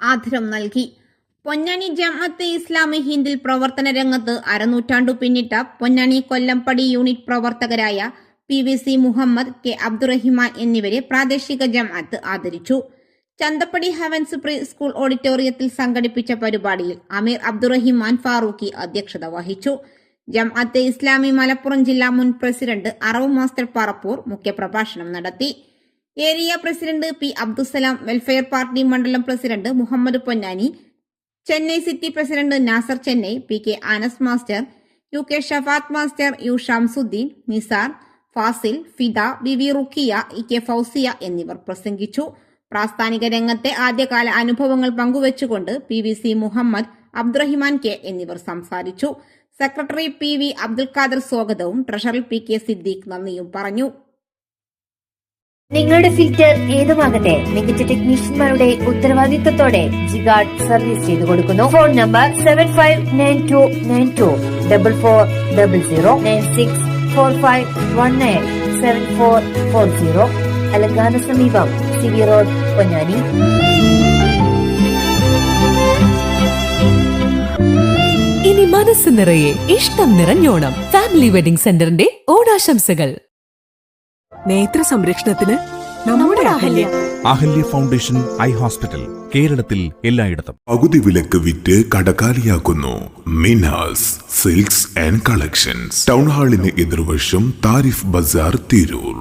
ആദരം നൽകി. പൊന്നാനി ജമാഅത്തെ ഇസ്ലാമി ഹിന്ദിൽ പ്രവർത്തന രംഗത്ത് അരനൂറ്റാണ്ടു പിന്നിട്ട പൊന്നാനി കൊല്ലംപടി യൂണിറ്റ് പ്രവർത്തകരായ P V C Muhammad K Abdurahiman എന്നിവരെ പ്രാദേശിക ജമാഅത്ത് ആദരിച്ചു. ചന്തപ്പടി ഹവൻസ് പ്രീ സ്കൂൾ ഓഡിറ്റോറിയത്തിൽ സംഘടിപ്പിച്ച പരിപാടിയിൽ അമീർ അബ്ദുറഹിമാൻ ഫാറൂഖി അധ്യക്ഷത വഹിച്ചു. ജമാഅത്തെ ഇസ്ലാമി മലപ്പുറം ജില്ലാ മുൻ പ്രസിഡന്റ് അറവ് മാസ്റ്റർ പറപ്പൂർ മുഖ്യപ്രഭാഷണം നടത്തി. Area president P Abdussalam welfare party മണ്ഡലം president Muhammad Ponnani Chennai city president Nasar Chennai P K Anas master U K Shafath master U Shamsuddin Nisar Fasil Fida B V Rukkiya E K Fousiya എന്നിവർ പ്രസംഗിച്ചു. പ്രാസ്ഥാനിക രംഗത്തെ ആദ്യകാല അനുഭവങ്ങൾ പങ്കുവച്ചുകൊണ്ട് P V C Muhammad Abdurahiman K എന്നിവർ സംസാരിച്ചു. Secretary P V Abdul Khader സ്വാഗതവും treasurer P K Siddique നന്ദിയും പറഞ്ഞു. നിങ്ങളുടെ ഫിൽറ്റർ ഏതുമാകട്ടെ മികച്ച ടെക്നീഷ്യന്മാരുടെ ഉത്തരവാദിത്തത്തോടെ ജിഗാർഡ് സർവീസ് ചെയ്തു കൊടുക്കുന്നു. Phone number seven five nine two nine two double four double zero nine six four five one nine seven four four zero അലങ്കാന സമീപം സി വി റോഡ് പൊന്നാനി. ഇനി മനസ്സ് നിറയെ ഇഷ്ടം നിറഞ്ഞോണം. ഫാമിലി വെഡിംഗ് സെന്ററിന്റെ ഓണാശംസകൾ. നേത്ര സംരക്ഷണത്തിന് നമ്മുടെ Ahalya. Ahalya. Foundation eye hospital കേരളത്തിൽ എല്ലായിടത്തും. പകുതി വിലക്ക് വിറ്റ് കടക്കാലിയാക്കുന്നു Minas silks and collections. Town ഹാളിന് എതിർവശം താരിഫ് ബസാർ തിരൂർ.